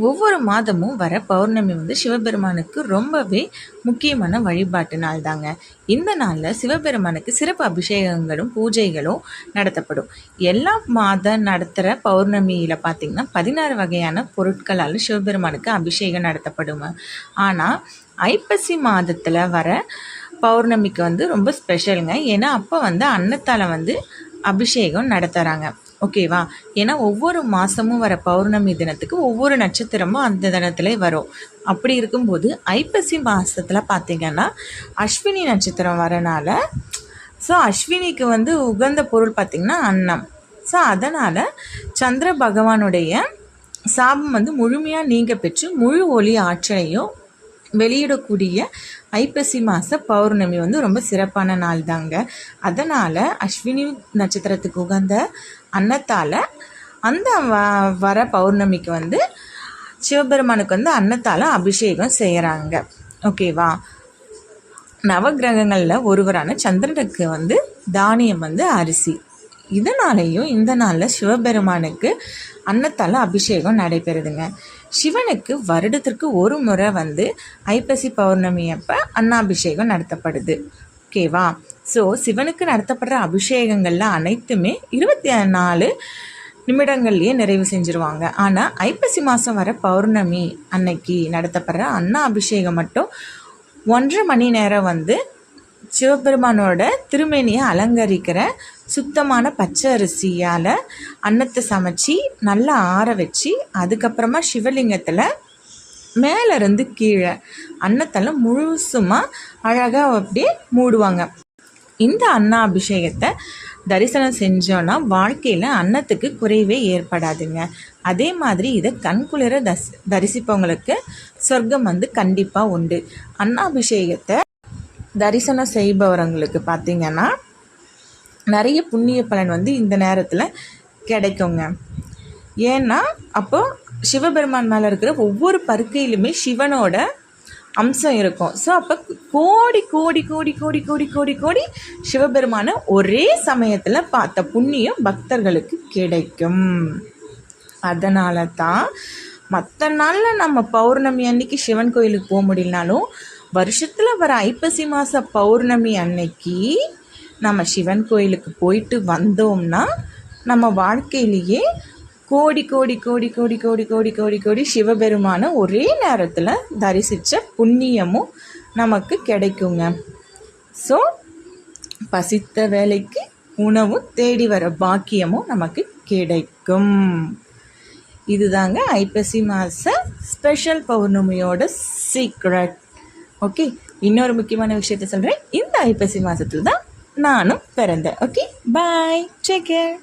ஒவ்வொரு மாதமும் வர பௌர்ணமி வந்து சிவபெருமானுக்கு ரொம்பவே முக்கியமான வழிபாட்டு நாள் தாங்க. இந்த நாளில் சிவபெருமானுக்கு சிறப்பு அபிஷேகங்களும் பூஜைகளும் நடத்தப்படும். எல்லா மாதம் நடத்துகிற பௌர்ணமியில் பார்த்திங்கன்னா பதினாறு வகையான பொருட்களால் சிவபெருமானுக்கு அபிஷேகம் நடத்தப்படும் ஆனால் ஐப்பசி மாதத்தில் வர பௌர்ணமிக்கு வந்து ரொம்ப ஸ்பெஷலுங்க ஏன்னா அப்போ வந்து அன்னத்தால் வந்து அபிஷேகம் நடத்துகிறாங்க ஓகேவா ஏன்னா ஒவ்வொரு மாதமும் வர பௌர்ணமி தினத்துக்கு ஒவ்வொரு நட்சத்திரமும் அந்த தினத்துல வரும். அப்படி இருக்கும்போது ஐப்பசி மாதத்தில் பார்த்திங்கன்னா அஸ்வினி நட்சத்திரம் வரனால ஸோ அஸ்வினிக்கு வந்து உகந்த பொருள் பார்த்திங்கன்னா அன்னம். ஸோ அதனால் சந்திர பகவானுடைய சாபம் வந்து முழுமையாக நீங்க பெற்று முழு ஒளி ஆற்றலையும் வெளியிடக்கூடிய ஐப்பசி மாத பௌர்ணமி வந்து ரொம்ப சிறப்பான நாள் தாங்க. அதனால் அஸ்வினி நட்சத்திரத்துக்கு உகந்த அன்னத்தால் அந்த வ வர பௌர்ணமிக்கு வந்து சிவபெருமானுக்கு வந்து அன்னத்தால் அபிஷேகம் செய்கிறாங்க ஓகேவா? நவகிரகங்களில் ஒருவரான சந்திரனுக்கு வந்து தானியம் வந்து அரிசி. இதனாலேயும் இந்த நாளில் சிவபெருமானுக்கு அன்னத்தால் அபிஷேகம் நடைபெறுதுங்க. சிவனுக்கு வருடத்திற்கு ஒரு முறை வந்து ஐப்பசி பௌர்ணமி அப்போ அன்னாபிஷேகம் நடத்தப்படுது. ஓகேவா ஸோ சிவனுக்கு நடத்தப்படுற அபிஷேகங்கள்ல அனைத்துமே இருபத்தி நாலு நிமிடங்கள்லேயே நிறைவு செஞ்சுருவாங்க. ஆனால் ஐப்பசி மாதம் வர பௌர்ணமி அன்னைக்கு நடத்தப்படுற அன்னா அபிஷேகம் மட்டும் ஒன்றரை மணி நேரம் வந்து சிவபெருமானோட திருமேனியை அலங்கரிக்கிற சுத்தமான பச்சை அரிசியால் அன்னத்தை சமைச்சி நல்லா ஆற வச்சு அதுக்கப்புறமா சிவலிங்கத்தில் மேலேருந்து கீழே அன்னத்தெல்லாம் முழுசுமாக அழகாக அப்படியே மூடுவாங்க. இந்த அன்னா அபிஷேகத்தை தரிசனம் செஞ்சோன்னா வாழ்க்கையில் அன்னத்துக்கு குறைவே ஏற்படாதுங்க. அதே மாதிரி இதை கண்குளிர தஸ் தரிசிப்பவங்களுக்கு சொர்க்கம் வந்து கண்டிப்பாக உண்டு. அன்னாபிஷேகத்தை தரிசனம் செய்பவர்களுக்கு பார்த்திங்கன்னா நிறைய புண்ணிய பலன் வந்து இந்த நேரத்தில் கிடைக்குங்க. ஏன்னா அப்போது சிவபெருமான் மேலே இருக்கிற ஒவ்வொரு பருக்கையிலுமே சிவனோட அம்சம் இருக்கும். ஸோ அப்போ கோடி கோடி கோடி கோடி கோடி கோடி கோடி சிவபெருமானை ஒரே சமயத்தில் பார்த்த புண்ணியம் பக்தர்களுக்கு கிடைக்கும். அதனால தான் மற்ற நாளில் நம்ம பௌர்ணமி அன்னைக்கு சிவன் கோயிலுக்கு போக முடியலனாலும் வருஷத்தில் வர ஐப்பசி மாத பௌர்ணமி அன்னைக்கு நம்ம சிவன் கோயிலுக்கு போயிட்டு வந்தோம்னா நம்ம வாழ்க்கையிலேயே கோடி கோடி கோடி கோடி கோடி கோடி கோடி கோடி சிவபெருமான ஒரே நேரத்தில் தரிசித்த புண்ணியமும் நமக்கு கிடைக்குங்க. ஸோ பசித்த வேலைக்கு உணவும் தேடி வர பாக்கியமும் நமக்கு கிடைக்கும். இதுதாங்க ஐப்பசி மாத ஸ்பெஷல் பௌர்ணமியோட சீக்ரெட் ஓகே இன்னொரு முக்கியமான விஷயத்த சொல்கிறேன் இந்த ஐப்பசி மாதத்தில் தான் நானும் பிறந்தேன். Okay bye take care